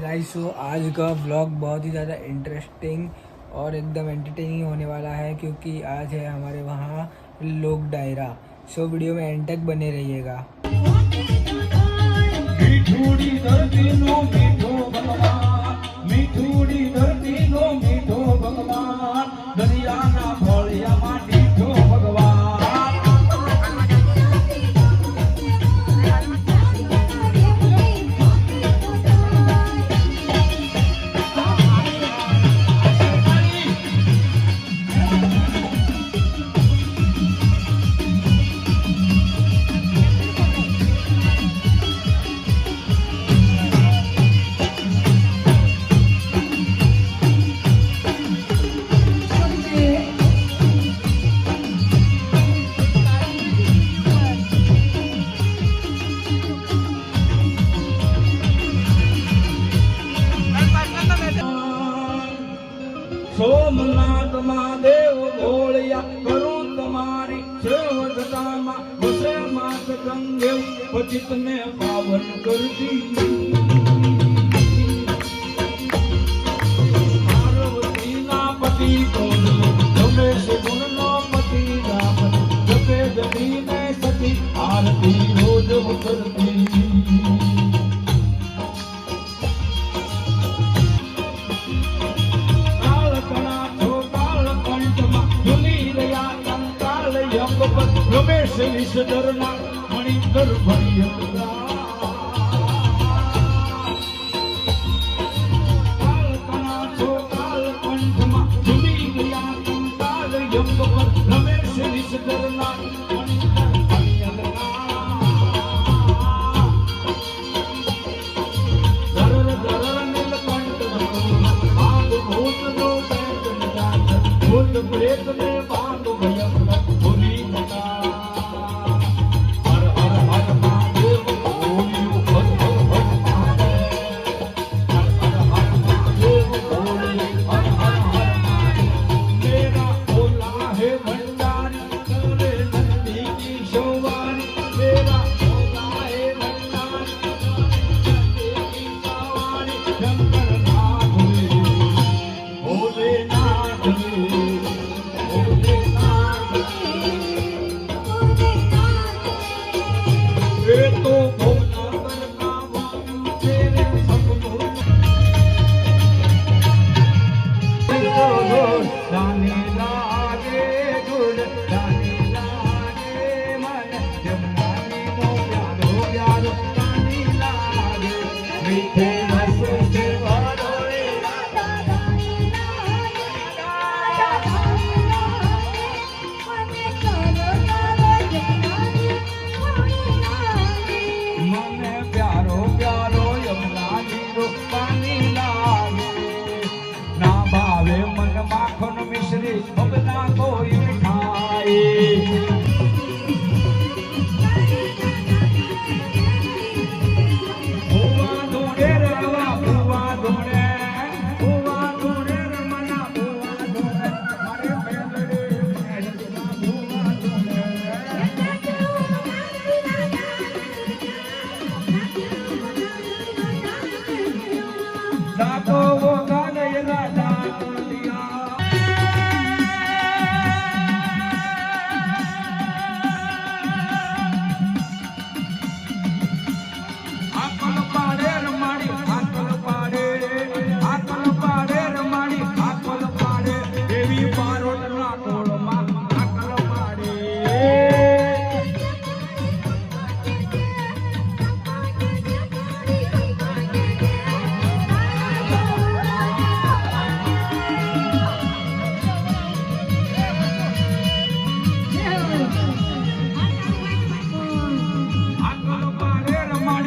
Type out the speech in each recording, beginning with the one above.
Guys so आज का blog बहुत ही ज़्यादा इंटरेस्टिंग और एकदम एंटरटेनिंग होने वाला है क्योंकि आज है हमारे वहाँ लोक डायरा सो वीडियो में एंड तक बने रहिएगा। मिठूड़ी સોમનાથ મહાદેવ ભોળિયા કરું તમારી સેવકતામાં વસે માત ગંગે પતિતને પાવન કરતી. પાર્વતીના પતિ કોણ? રમેશ ગુણનો પતિ રામ જપે જપીને સતી, આરતી રોજ ઉતરતી. કાળકંઠમાં ઝૂલી રહ્યા કંકાળ યંગપત Ramesh વિષધરના મણિકર ભણ્ય કાળકણા muito bonito mesmo. Né?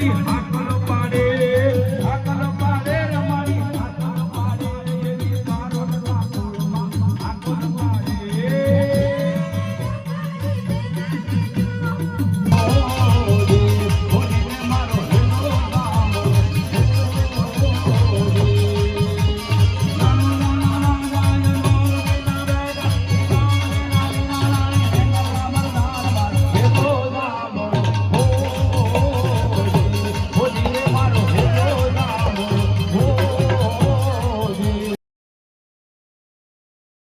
ಮಾಡಿ